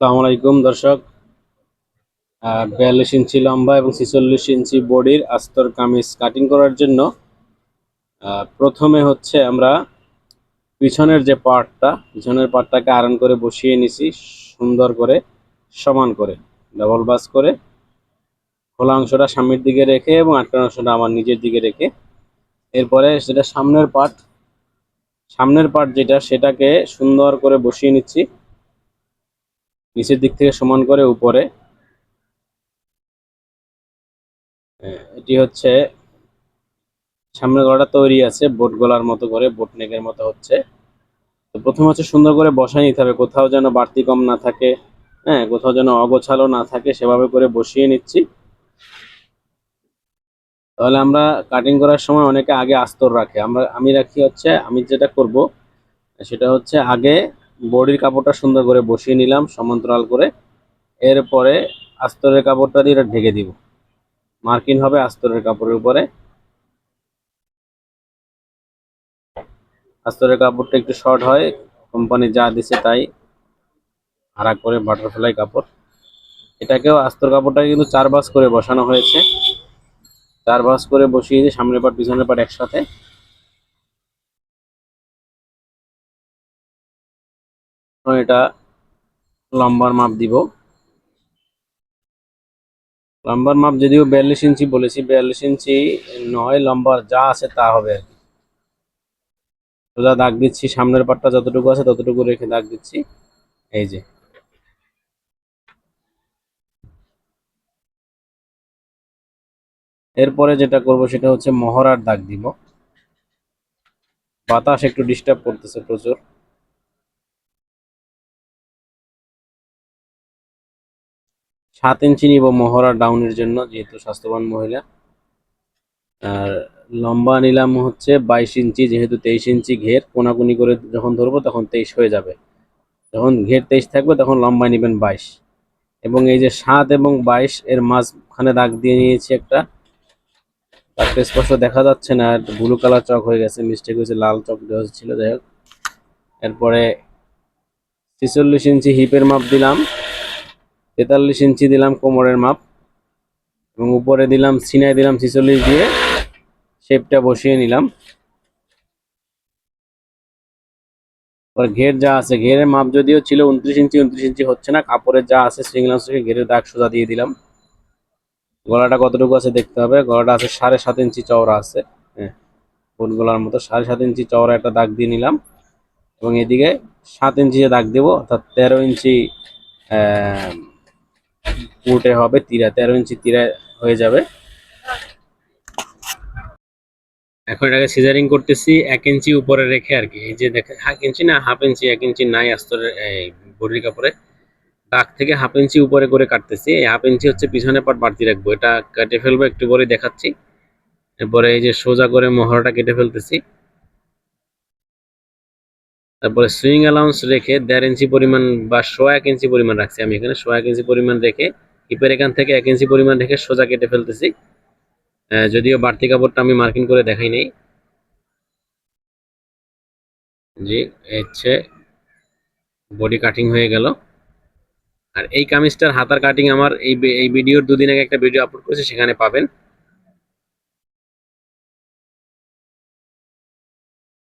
আসসালামু আলাইকুম, দর্শক। বিয়াল্লিশ ইঞ্চি লম্বা এবং ছিচল্লিশ ইঞ্চি বডির আস্তর কামিজ কাটিং করার জন্য প্রথমে হচ্ছে আমরা পিছনের যে পার্টটা পিছনের পার্টটাকে আয়রন করে বসিয়ে নিছি, সুন্দর করে, সমান করে ডাবল বাস করে, খোলা অংশটা সামনের দিকে রেখে এবং আটকানো অংশটা আমার নিজের দিকে রেখে, এরপরে সেটা সামনের পার্ট সামনের পার্ট যেটা, সেটাকে সুন্দর করে বসিয়ে নিচ্ছি। নিচের দিক থেকে সমান করে উপরে। এটি হচ্ছে সামনে গলাটা তৈরি আছে, বোট গলার মতো করে, বোট নেকের মতো হচ্ছে। তো প্রথম হচ্ছে সুন্দর করে বসাই নিতে হবে, কোথাও যেন বাড়তি কম না থাকে হ্যাঁ কোথাও যেন অগোছালো না থাকে, সেভাবে করে বসিয়ে নিচ্ছি। তাহলে আমরা কাটিং করার সময় অনেকে আগে আস্তর রাখে। আমরা, আমি রাখি হচ্ছে, আমি যেটা করব, সেটা হচ্ছে আগে বডির কাপড়টা সুন্দর করে বসিয়ে নিলাম, সমান্তরাল করে। এরপরে আস্তরের কাপড়টা দিয়ে এটা ঢেকে দিব। মার্কিং হবে আস্তরের কাপড়ের উপরে। আস্তরের কাপড়টা একটু শর্ট হয়, কোম্পানি যা দিছে তাই। আরাক করে বাটারফ্লাই কাপড়। এটাকেও আস্তর কাপড়টাকে কিন্তু চার বাস করে বসানো হয়েছে। চার বাস করে বসিয়ে সামনের পাট, পিছনের পাট একসাথে। এটা লম্বার মাপ দিব। লম্বার মাপ যদিও বিয়াল্লিশ ইঞ্চি বলেছি, বিয়াল্লিশ ইঞ্চি নয় লম্বার যা আছে তা হবে আর কি। সোজা দাগ দিচ্ছি, সামনের পাটটা যতটুকু আছে ততটুকু রেখে দাগ দিচ্ছি। এই যে। এরপরে যেটা করব সেটা হচ্ছে মহড়ার দাগ দিব। বাতাস একটু ডিস্টার্ব করতেছে প্রচুর। সাত ইঞ্চি নিব মহড়া ডাউনের জন্য, যেহেতু স্বাস্থ্যবান মহিলা। আর লম্বা নিলাম হচ্ছে বাইশ ইঞ্চি, যেহেতু তেইশ ইঞ্চি ঘের, কোনাকুনি করে যখন ধরবো তখন তেইশ হয়ে যাবে। যখন ঘের তেইশ থাকবে তখন লম্বা নেবেন বাইশ। এবং এই যে সাত এবং বাইশ, এর মাঝখানে দাগ দিয়ে নিয়েছি একটা। তারপরে স্পষ্ট দেখা যাচ্ছে না ব্লু কালার চক হয়ে গেছে, মিস্টেক হয়েছে, লাল চক দেওয়া ছিল যাই হোক। এরপরে ছেচল্লিশ ইঞ্চি হিপের মাপ দিলাম। তেতাল্লিশ ইঞ্চি দিলাম কোমরের মাপ এবং উপরে দিলাম সিনাই দিলাম ছিচল্লিশ দিয়ে শেপটা বসিয়ে নিলাম। ঘের যা আছে, ঘেরের মাপ যদিও ছিল উনত্রিশ ইঞ্চি উনত্রিশ ইঞ্চি হচ্ছে না, কাপড়ের যা আছে সিঙ্গলাস থেকে ঘেরের দাগ সোজা দিয়ে দিলাম। গলাটা কতটুকু আছে দেখতে হবে, গলাটা আছে সাড়ে সাত ইঞ্চি চওড়া আছে হ্যাঁ গলার মতো সাড়ে সাত ইঞ্চি চওড়া একটা দাগ দিয়ে নিলাম। এবং এদিকে সাত ইঞ্চি যে দাগ দেবো, অর্থাৎ তেরো ইঞ্চি আহ, হবে তিরা তেরো ইঞ্চি তিরা হয়ে যাবে। এখন এটাকে সিজারিং করতেছি এক ইঞ্চি উপরে রেখে আর কি এই যে দেখে এক ইঞ্চি না হাফ ইঞ্চি এক ইঞ্চি নাই আস্তরের এই বডির কাপড়ে। দাগ থেকে হাফ ইঞ্চি উপরে করে কাটতেছি এই হাফ ইঞ্চি হচ্ছে পিছনে পাট বাড়তি রাখব। এটা কেটে ফেলব একটু পরে দেখাচ্ছি। এরপরে এই যে সোজা করে মহড়াটা কেটে ফেলতেছি। তারপরে সুইং অ্যালাউন্স রেখে দেড় ইঞ্চি পরিমাণ বা সোয়া এক ইঞ্চি পরিমাণ রাখছি। আমি এখানে সোয়া এক ইঞ্চি পরিমাণ রেখে হিপের এখান থেকে এক ইঞ্চি পরিমাণ রেখে সোজা কেটে ফেলতেছি। যদিও বাড়তি কাপড়টা আমি মার্কিং করে দেখাই নেই। জি, হচ্ছে বডি কাটিং হয়ে গেল। আর এই কামিজটার হাতার কাটিং আমার এই এই ভিডিওর দুদিন আগে একটা ভিডিও আপলোড করেছি, সেখানে পাবেন।